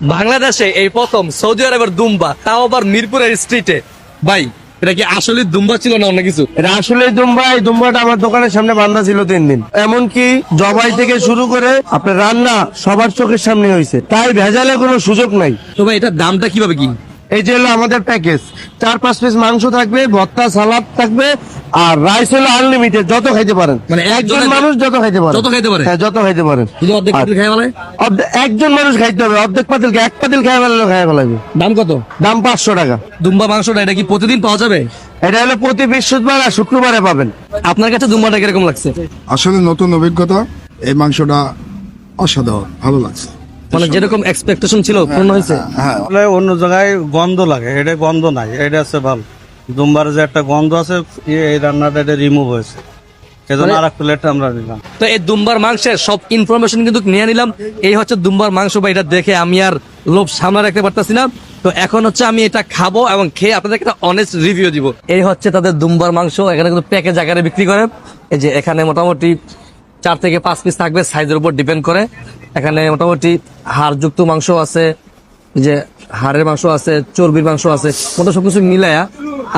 বাংলাদেশে এই প্রথম সৌদি আরবের দুম্বা তাও আবার মিরপুরের স্ট্রিটে ভাই এটা কি আসলে দুম্বা ছিল না অন্য কিছু? এটা আসলে দুম্বা এই দুম্বাটা আমার দোকানের সামনে বান্ধা ছিল তিন দিন। এমনকি জবাই থেকে শুরু করে আপনার রান্না সবার চোখের সামনে হয়েছে তাই ভেজালে কোনো সুযোগ নাই। তো ভাই এটার দামটা কীভাবে কি এই যে হলো আমাদের প্যাকেজ চার পাঁচ পিস মাংস থাকবে ভর্তা সালাদ থাকবে আর রাইস হলো আনলিমিটেড যত খাইতে পারেন। মানে একজন একজনের- মানুষ যত খাইতে পারেন। যত খাইতে পারে? হ্যাঁ যত খাইতে পারেন। যদি অর্ধেক পাতিল খাই একজন মানুষ খাইতে হবে অর্ধেক পাতিল এক পাতিল খাই ফেলালে খাই ফেলাবে দাম কত? দাম পাঁচশো টাকা। দুম্বা মাংসটা এটা কি প্রতিদিন পাওয়া যাবে? এটা হলো প্রতি বৃহস্পতিবার আর শুক্রবারে পাবেন। আপনার কাছে দুম্বাটা কীরকম লাগছে? আসলে নতুন অভিজ্ঞতা এই মাংসটা অসাধারণ ভালো লাগছে। মানে যেরকম এক্সপেকটেশন ছিল পূর্ণ হয়েছে? হ্যাঁ অন্য জায়গায় গন্ধ লাগে এটা গন্ধ নাই এটা আছে ভালো। দুম্বার যে একটা গন্ধ আছে এই রান্নাটা এটা রিমুভ হয়েছে। সেজন্য আর এক প্লেট আমরা নিলাম। তো এই দুম্বার মাংসের সব ইনফরমেশন কিন্তু নিয়ে নিলাম। এই হচ্ছে দুম্বার মাংস বা এটা দেখে আমি আর লোভ সামনে রাখতে পারতেছি না। তো এখন হচ্ছে আমি এটা খাব এবং খেয়ে একটা অনেস্ট রিভিউ দিব। এই হচ্ছে তাদের দুম্বার মাংস এখানে কিন্তু প্যাকেজ আকারে বিক্রি করে। এই যে এখানে মোটামুটি চার থেকে পাঁচ পিস থাকবে সাইজের উপর ডিপেন্ড করে। এখানে মোটামুটি হাড়যুক্ত মাংস আছে যে হাড়ের মাংস আছে, চর্বির মাংস আছে মোটা সবকিছু মিলায়া।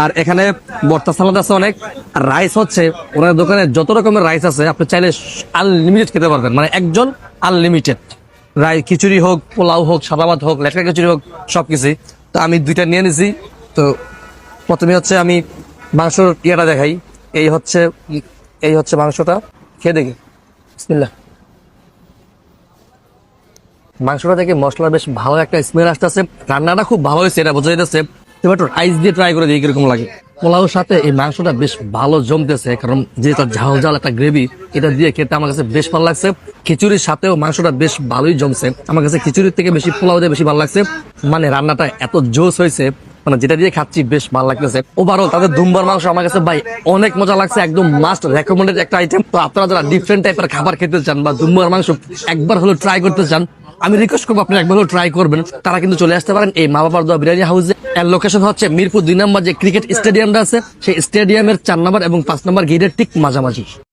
আর এখানে বর্তা সালাদ আছে অনেক রাইস হচ্ছে ওনার দোকানে যত রকমের রাইস আছে, আপনি চাইলে আনলিমিটেড খেতে পারবেন। মানে একজন আনলিমিটেড রাই খিচুড়ি হোক, পোলাও হোক সাদা ভাত হোক, লেটকা খিচুড়ি হোক সব কিছুই তো আমি দুইটা নিয়ে নিছি। তো প্রথমে হচ্ছে আমি মাংসর ইয়েটা দেখাই। এই হচ্ছে এই হচ্ছে মাংসটা। খেয়ে দেখি। বিসমিল্লাহ। মাংসটা থেকে মশলা বেশ ভালো একটা স্মেল আসতেছে। রান্নাটা খুব ভালো হয়েছে, এটা বোঝা যাচ্ছে একটু রাইস দিয়ে ট্রাই করে দিই কীরকম লাগে। পোলাওর সাথে এই মাংসটা বেশ ভালো জমতেছে, কারণ যেটা ঝাল ঝাল একটা গ্রেভি এটা দিয়ে খেতে আমার কাছে বেশ ভালো লাগছে। খিচুড়ির সাথেও মাংসটা বেশ ভালোই জমছে। আমার কাছে খিচুড়ির থেকে বেশি পোলাও দিয়ে বেশি ভালো লাগছে। মানে রান্নাটা এত জোশ হয়েছে। মানে যেটা দিয়ে খাচ্ছি বেশ ভালো লাগতেছে। ওভারঅল তাদের দুম্বার মাংস আমার কাছে ভাই অনেক মজা লাগছে, একদম মাস্ট রেকমেন্ডেড একটা আইটেম তো আপনারা যারা ডিফারেন্ট টাইপের খাবার খেতে চান বা দুম্বার মাংস একবার হলো ট্রাই করতে চান, আমি রিকোয়েস্ট করব আপনি একবার ট্রাই করবেন। তারা কিন্তু চলে আসতে পারেন এই মা বাবার দোয়া বিরিয়ানি হাউসে এর লোকেশন হচ্ছে মিরপুর দুই নম্বর যে ক্রিকেট স্টেডিয়ামটা আছে, সেই স্টেডিয়ামের চার নম্বর এবং পাঁচ নম্বর গেটের ঠিক মাঝামাঝি।